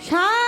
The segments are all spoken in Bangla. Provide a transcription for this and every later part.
啥？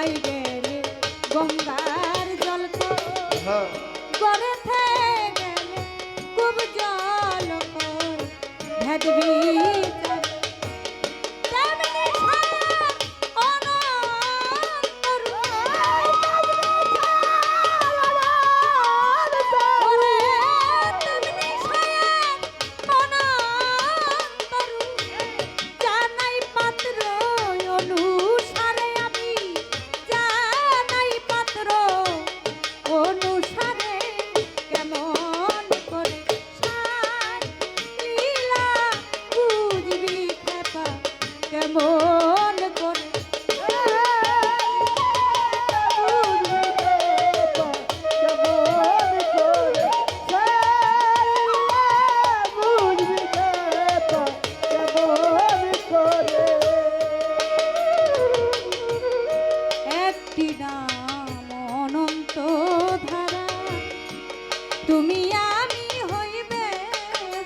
যাইবে গঙ্গা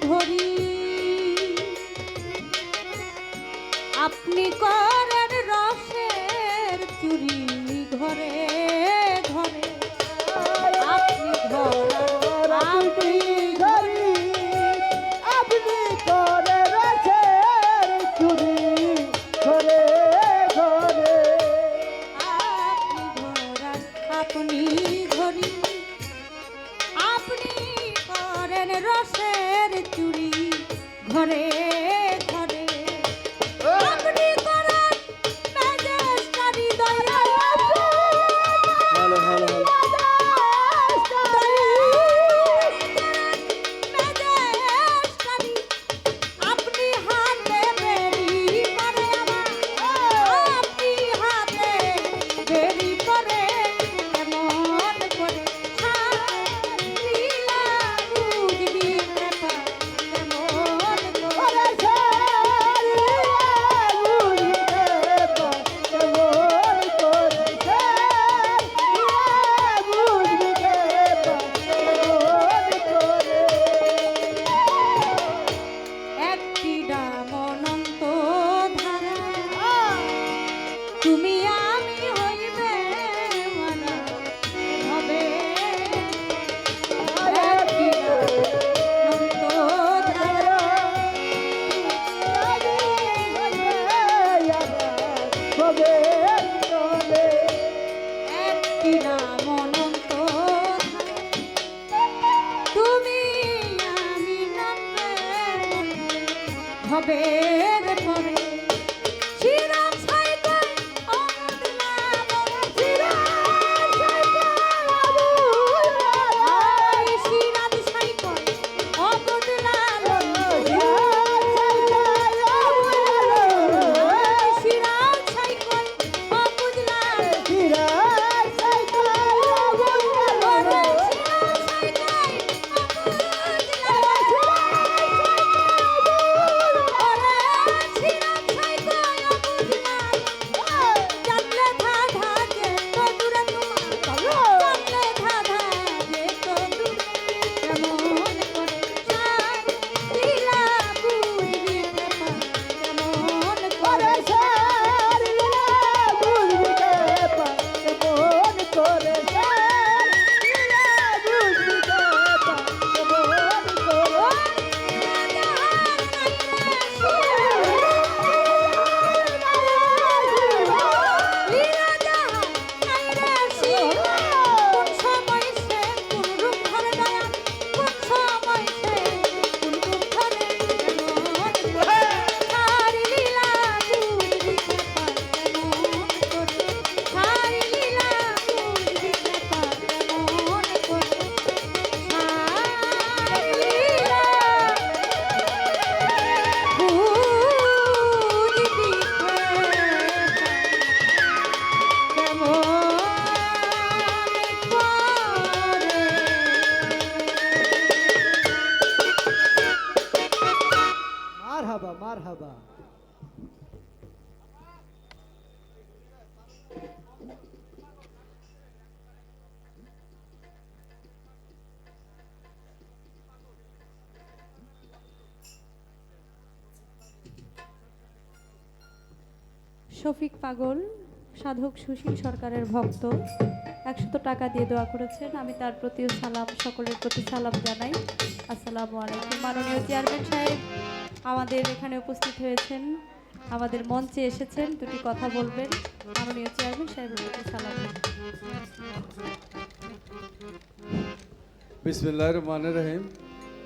ধরি। আপনি করেন রসের চুরি ঘরে। হবে শফিক পাগল, সাধক সুশীল সরকারের ভক্ত। একশত টাকা দিয়ে দোয়া করেছেন। আমি তার প্রতিও সালাম, সকলের প্রতি সালাম জানাই। আসসালামু আলাইকুম। মাননীয় চেয়ারম্যান সাহেব, আমাদের এখানে উপস্থিত হয়েছেন। আমাদের মঞ্চে এসেছেন। দুটি কথা বলবেন। মাননীয় চেয়ারম্যান সাহেবের প্রতি সালাম। বিসমিল্লাহ রহমান রহিম।